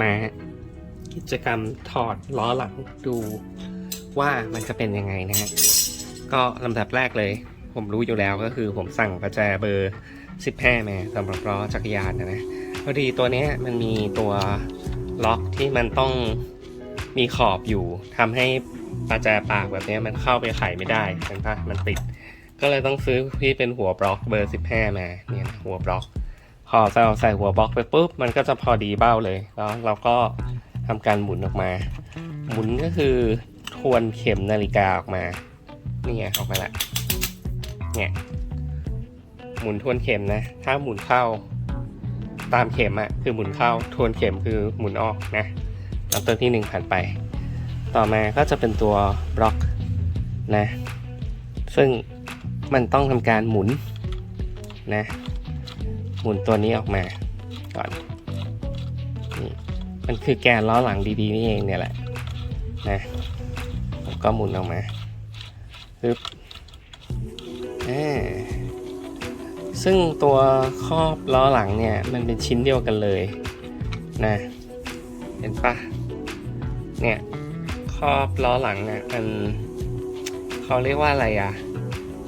มา กิจกรรมถอดล้อหลังดูว่ามันจะเป็นยังไงนะฮะก็ลำดับแรกเลย ผมรู้อยู่แล้วก็คือผมสั่งประแจเบอร์ 15มาสำหรับล้อจักรยานนะนะพอดีตัวนี้มันมีตัวล็อกที่มันต้องมีขอบอยู่ทำให้ประแจปากแบบนี้มันเข้าไปไขไม่ได้เห็นปะมันติด ก็เลยต้องซื้อที่เป็นหัวบล็อกเบอร์ 15 มาเนี่ยนะหัวบล็อก พอใส่ใส่หัวบล็อกไปปุ๊บมันก็จะพอดีเบ้าเลยแล้วเราก็ทำการหมุนออกมา หมุนก็คือทวนเข็มนาฬิกาออกมานี่ไงออกมาละเนี่ยหมุนทวนเข็มนะ ถ้าหมุนเข้าตามเข็มอะคือหมุนเข้าทวนเข็มคือหมุนออกนะนับตัวที่หนึ่งผ่านไป ต่อมาก็จะเป็นตัวบล็อกนะ ซึ่งมันต้องทำการหมุนนะ หมุนตัวนี้ออกมาก่อนนี่มันคือแกนล้อหลังดีๆนี่เองเนี่ยแหละนะผมก็หมุนออกมาปึ๊บอ่ซึ่งตัวครอบล้อหลังเนี่ยมันเป็นชิ้นเดียวกันเลยนะเห็นปะเนี่ยครอบล้อหลังเนี่ยมันเขาเรียกว่าอะไรอะ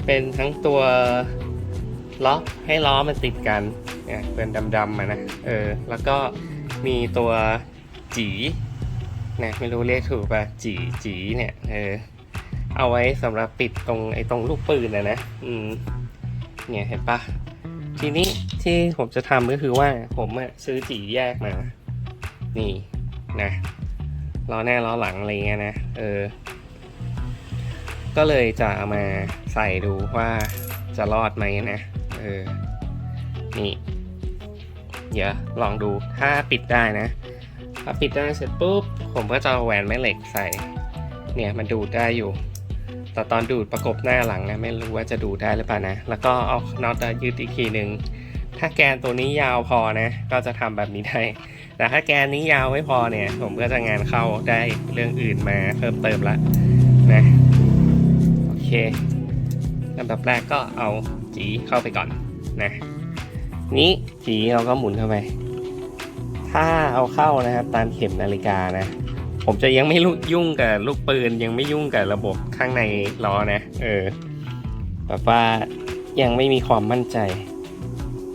เป็นทั้งตัวล็อกให้ล้อมันติดกัน เนี่ยเป็นดำๆมานะ เออ แล้วก็มีตัวจีนะไม่รู้เรียกถูกป่ะจีจีเนี่ย เออ เอาไว้สำหรับปิดตรงไอ้ตรงลูกปืนนะนะ อืม เนี่ยเห็นปะทีนี้ที่ผมจะทำก็คือว่าผมอะซื้อจีแยกมา นี่นะล้อหน้าล้อหลังอะไรเงี้ยนะ เออ ก็เลยจะเอามาใส่ดูว่าจะรอดไหมนะ เออ นี่ เดี๋ยวลองดูถ้าปิดได้นะถ้าปิดได้เสร็จปุ๊บ ผมก็จะเอาแหวนแม่เหล็กใส่ เนี่ยมันดูดได้อยู่ แต่ตอนดูดประกบหน้าหลังนะไม่รู้ว่าจะดูดได้หรือเปล่านะ แล้วก็เอาน็อตยืดอีกทีหนึ่งถ้าแกนตัวนี้ยาวพอนะ ก็จะทำแบบนี้ได้ แต่ถ้าแกนนี้ยาวไม่พอเนี่ย ผมก็จะงานเข้าได้เรื่องอื่นมาเพิ่มเติมละนะโอเคลำดับแรกก็เอาจีเข้าไปก่อนนะ นี้จีเราก็หมุนเข้าไป ถ้าเอาเข้านะครับตามเข็มนาฬิกานะ ผมจะยังไม่ลุยุ่งกับลูกปืนยังไม่ยุ่งกับระบบข้างในล้อนะ เออแบบว่ายังไม่มีความมั่นใจ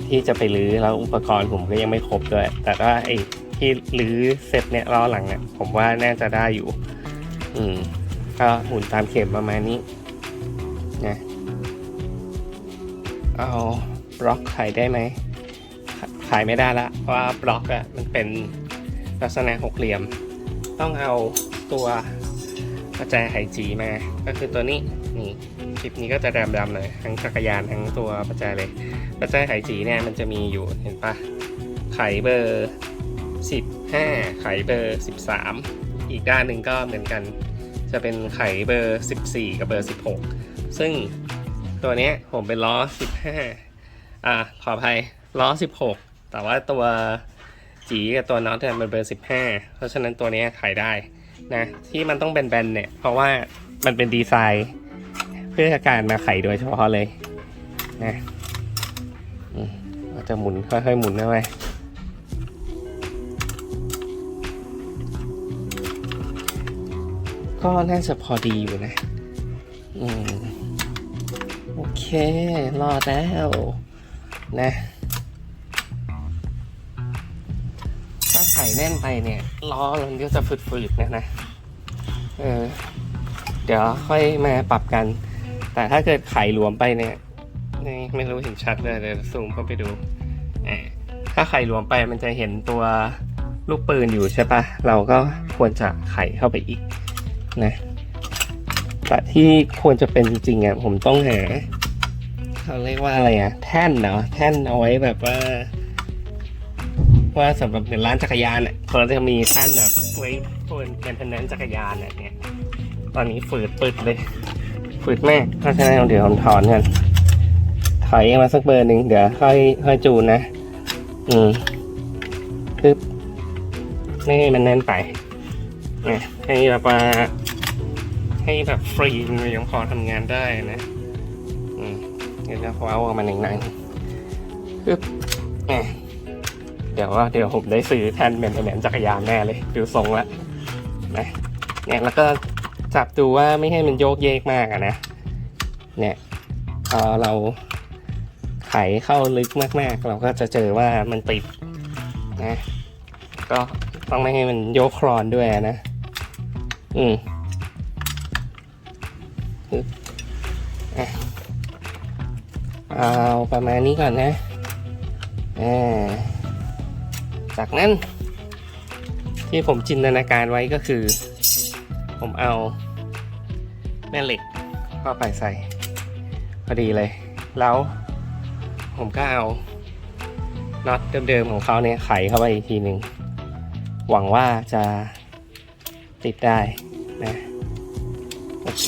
ที่จะไปรื้อแล้วอุปกรณ์ผมก็ยังไม่ครบด้วย แต่ว่าไอ้ที่รื้อเสร็จเนี่ยล้อหลังเนี่ยผมว่าน่าจะได้อยู่ อืมก็หมุนตามเข็มประมาณนี้นะเอาบล็อกไขายได้ไหม ขายไม่ได้ละเพราะว่าบล็อกอะมันเป็นลักษณะหกเหลี่ยม ต้องเอาตัวกระแจไขจีมา ก็คือตัวนี้นี่คลิปนี้ก็จะดำๆเลยทั้งจักรยานทั้งตัวกระแจเลยกระแจไขจีเนี่ยมันจะมีอยู่เห็นปะไขเบอร์ 15 ไขเบอร์ 13 อีกด้านหนึ่งก็เหมือนกัน จะเป็นไขเบอร์ 14 กับเบอร์ 16 ซึ่งตัวนี้ผมเป็นล้อ 15 อ่าขออภัยล้อ 16 แต่ว่าตัวจีกับตัวน็อตเนี่ยมันเบอร์15เพราะฉะนั้นตัวนี้ขายได้นะที่มันต้องเป็นแบนๆเนี่ยเพราะว่ามันเป็นดีไซน์เพื่อการมาไขโดยเฉพาะเลยนะมเราจะหมุนค่อยๆหมุนนะไว้ยก็น่าจะพอดีอยู่นะ อืม โอเค รอดแล้ว นะ ถ้าไข่แน่นไปเนี่ยล้อมันก็จะฝืดๆนะนะเออเดี๋ยวค่อยมาปรับกัน แต่ถ้าเกิดไข่หลวมไปเนี่ยนี่ไม่รู้เห็นชัดเลยเดี๋ยวซูมเข้าไปดูอ่ถ้าไข่หลวมไปมันจะเห็นตัวลูกปืนอยู่ใช่ปะเราก็ควรจะไข่เข้าไปอีกนะแต่ที่ควรจะเป็นจริงๆอะผมต้องหาเขาเรียกว่าอะไรอะ แท่นเนาะแท่นเอาไว้แบบว่า ว่าสำหรับในร้านจักรยานอะเขาจะมีท่านแบบไว้บนเป็นพนันจักรยานอะเนี่ยตอนนี้ฝืดปึดเลย ฝืดแมากเพราะฉะนั้นเดี๋ยวผมถอนกันถอยมาสักเบอร์หนึ่งเดี๋ยวค่อยค่อยจูนนะ อืมปึ๊บไม่ให้มันแน่นไปนะให้แบบว่าให้แบบฟรีมันยังพอทำงานได้นะอืมเดี๋ยวเราเอาออกมาหนึ่งหนังปึ๊บอะ ดี๋ยวว่าเดี๋ยวผมได้ซื้อแทนแมนเทนแนนจักรยานแน่เลยดูทรงละนะเนี่ยแล้วก็จับดูว่าไม่ให้มันโยกเยกมากอะนะ เนี่ยพอเราไขเข้าลึกมากๆ เราก็จะเจอว่ามันติดนะ ก็ต้องไม่ให้มันโยกคลอนด้วยนะ อืมปึ๊บอะเอาประมาณนี้ก่อนนะอ่า จากนั้น ที่ผมจินตนาการไว้ก็คือ ผมเอาแม่เหล็กเข้าไปใส่ พอดีเลย แล้วผมก็เอาน็อตเดิมๆของเขาเนี่ยไขเข้าไปอีกทีหนึ่งหวังว่าจะติดได้นะโอเค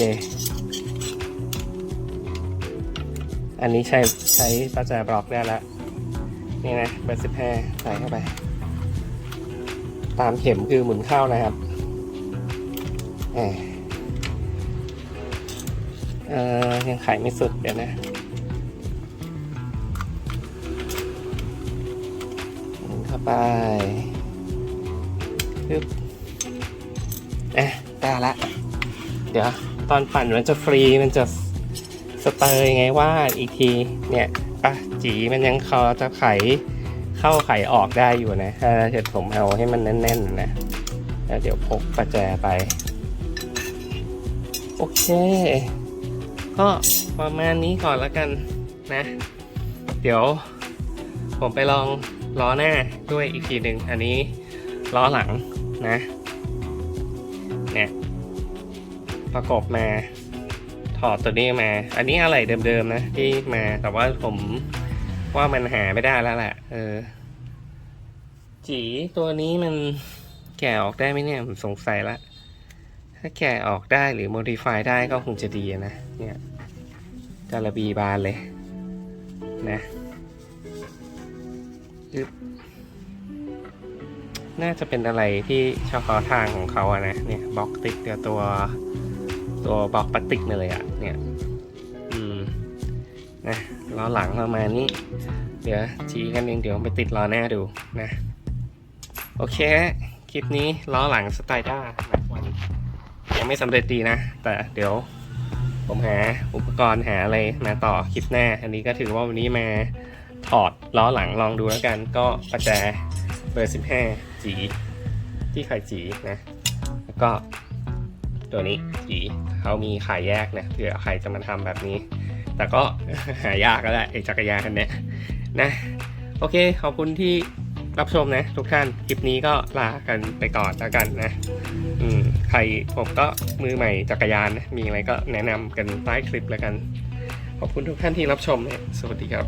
อันนี้ใช้ใช้ประแจบล็อกได้แล้วนี่นะเบอร์สิบห้าใส่เข้าไป ตามเข็มคือหมุนเข้านะครับเออเอ่อยังไขไม่สุดเดี๋ยวนะหมุนเข้าไปปึ๊บอะได้ละ เดี๋ยวตอนปั่นมันจะฟรีมันจะสเตอร์ยังไงว่าอีกทีเนี่ยปะจีมันยังคอจะไข เข้าไขออกได้อยู่นะถ้าเกิดผมเอาให้มันแน่นๆนะแล้วเดี๋ยวพกประแจไป โอเค ก็ประมาณนี้ก่อนแล้วกันนะ เดี๋ยวผมไปลองล้อหน้าด้วยอีกทีหนึ่งอันนี้ล้อหลังนะเนี่ยประกอบมาถอดตัวนี้มา อันนี้อะไรเดิมๆนะที่มาแต่ว่าผม ว่ามันหาไม่ได้แล้วแหละเออ จีตัวนี้มันแกะออกได้ไหมเนี่ยผมสงสัยละ ถ้าแกะออกได้หรือ modify ได้ก็คงจะดีนะ เนี่ยจาระบีบานเลย นะน่าจะเป็นอะไรที่เฉพาะทางของเขาอะนะ เนี่ยบล็อกติดกับตัวตัวบล็อกพลาสติกมาเลยอะเนี่ย ล้อหลังประมาณนี้ เดี๋ยวชี้กันเองเดี๋ยวไปติดล้อหน้าดูนะ โอเค คลิปนี้ล้อหลังสไตล์ด้าแม็กวันยังไม่สำเร็จดีนะ แต่เดี๋ยวผมหาอุปกรณ์หาอะไรมาต่อคลิปหน้า อันนี้ก็ถือว่าวันนี้มาถอดล้อหลังลองดูแล้วกัน ก็ประแจเบอร์ 15 จีที่ไข่จีนะ แล้วก็ตัวนี้จีเขามีขายแยกนะเผื่อใครจะมาทำแบบนี้ แต่ก็หายากก็ได้ไอ้จักรยานคันเนี้ยนะ โอเค ขอบคุณที่รับชมนะ ทุกท่าน คลิปนี้ก็ลากันไปก่อนแล้วกันนะอืมใครผมก็มือใหม่จักรยานนะมีอะไรก็แนะนำกันใต้คลิปแล้วกัน ขอบคุณทุกท่านที่รับชมเนี่ยสวัสดีครับ